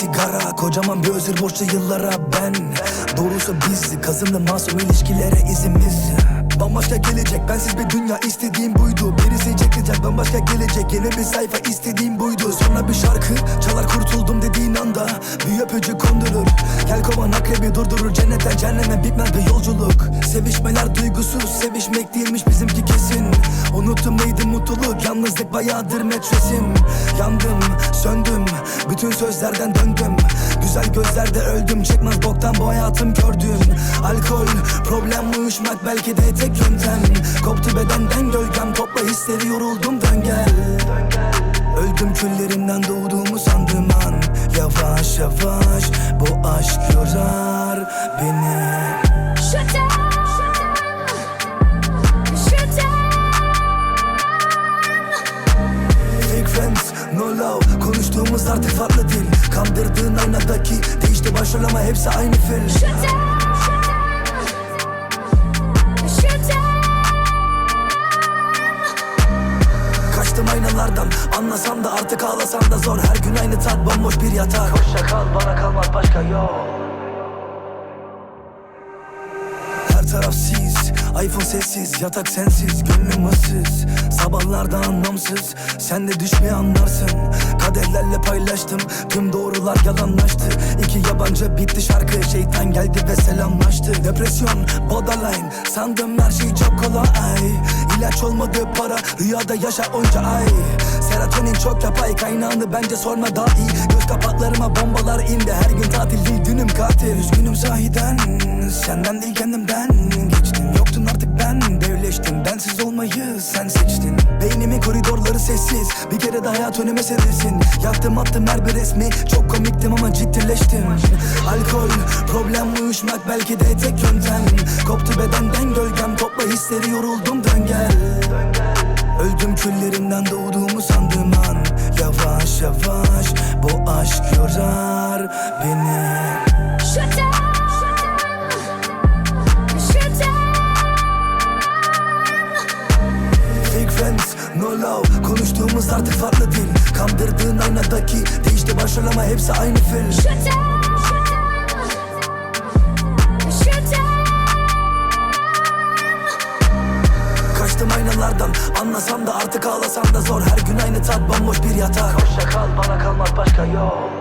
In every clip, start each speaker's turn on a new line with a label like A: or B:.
A: sigara Kocaman bir özür borçlu yıllara ben. Doğrusu biz kazındı masum ilişkilere izimiz Bambaşka gelecek bensiz bir dünya istediğim buydu. Birisi çekecek bambaşka gelecek yeni bir sayfa istediğim buydu. Sonra bir şarkı çalar kurtuldum dediğin anda. Bir öpücük kondurur Gel kovan akrebi durdurur. Cennetten cehenneme bitmez bir yolculuk. Sevişmeler duygusuz sevişmek değilmiş bizimki kesin. Unuttum neydi mutluluk yalnızlık bayağıdır metresim Yandım söndüm bütün sözlerden döndüm. Güzel gözlerde öldüm çekmez boktan bu hayatım gördüm. Alkol problem uyuşmak belki de tek yöntem Koptu bedenden gölgem topla hisleri yoruldum dön gel. Öldüm küllerinden doğduğumu sandığım an. Yavaş yavaş bu aşk yorar beni. No love. Konuştuğumuz artık farklı dil. Kandırdığın aynadaki Değişti başrol ama hepsi aynı film Kaçtım aynalardan. Anlasam da artık ağlasam da zor. Her gün aynı tat bomboş bir yatak Hoşça kal bana kalmaz başka yol Her taraf sis iPhone sessiz Yatak sensiz Gönlüm ıssız. Sabahlarda anlamsız Sen de düşmeyi anlarsın. Kaderlerle paylaştım Tüm doğrular yalanlaştı. İki yabancı bitti şarkı Şeytan geldi ve selamlaştı. Depresyon borderline Sandım her şey çok kolay. İlaç olmadı para Rüyada yaşa onca ay. Serotonin çok yapay Kaynağını bence sorma daha iyi. Göz kapaklarıma bombalar indi Her gün tatil değil dünüm katil. Üzgünüm sahiden Senden değil kendimden sessiz Bir kere de hayat önüme serilsin. Yaktım attım her bir resmi. Çok komiktim ama ciddileştim. Alkol problem uyuşmak belki de tek yöntem. Koptu bedenden gölgem topla hisleri yoruldum dön gel. Öldüm küllerinden doğduğumu sandığım an. Yavaş yavaş bu aşk yorar beni love Konuştuğumuz artık farklı dil. Kandırdığın aynadaki Değişti başrol hepsi aynı film.
B: T'aime.
A: Kaçtım aynalardan Anlasam da artık ağlasam da zor. Her gün aynı tat bomboş bir yatak. Hoşça kal bana kalmaz başka yol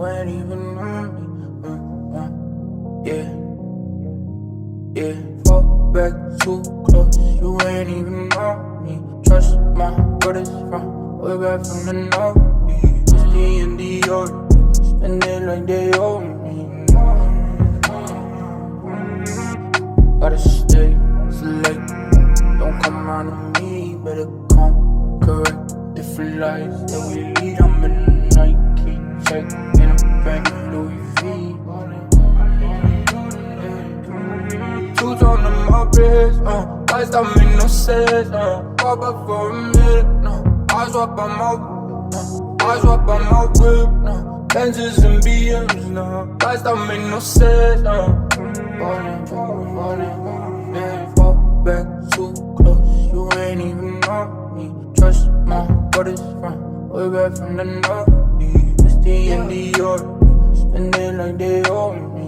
C: You ain't even on me. Uh, uh, yeah. Yeah. Fall back too close. You ain't even on me. Trust my brothers from way back from the north. It's the and the order. Spend it like they owe wrist, uh. Lights don't make no sense, uh. Pop up for a minute, no. I swap on my, uh. I swap on my whip, no. Benzes and BMs, no. Lights don't make no sense, uh. Falling, falling, yeah. Fall back too close, you ain't even on me. Trust my brothers from way back from the north. It's the and the order, spend it like they owe me.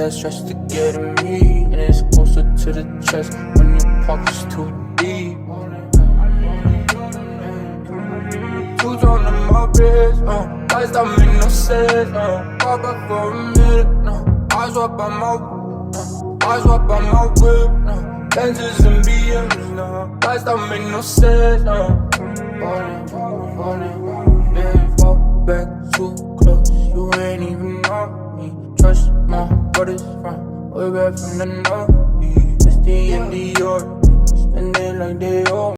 C: That stretch to get at me. And it's closer to the chest when your pocket's too deep. Tone on my wrist, uh. Lights don't make no sense, uh. Pop up for a minute, no. I swap on my, uh. I swap on my whip, no. Benzes and BMs, no. Lights don't make no sense, no. Falling, falling, yeah. Fall back too close, you ain't even on me. Trust my all this way back from the north. It's the end of your, spending like they owe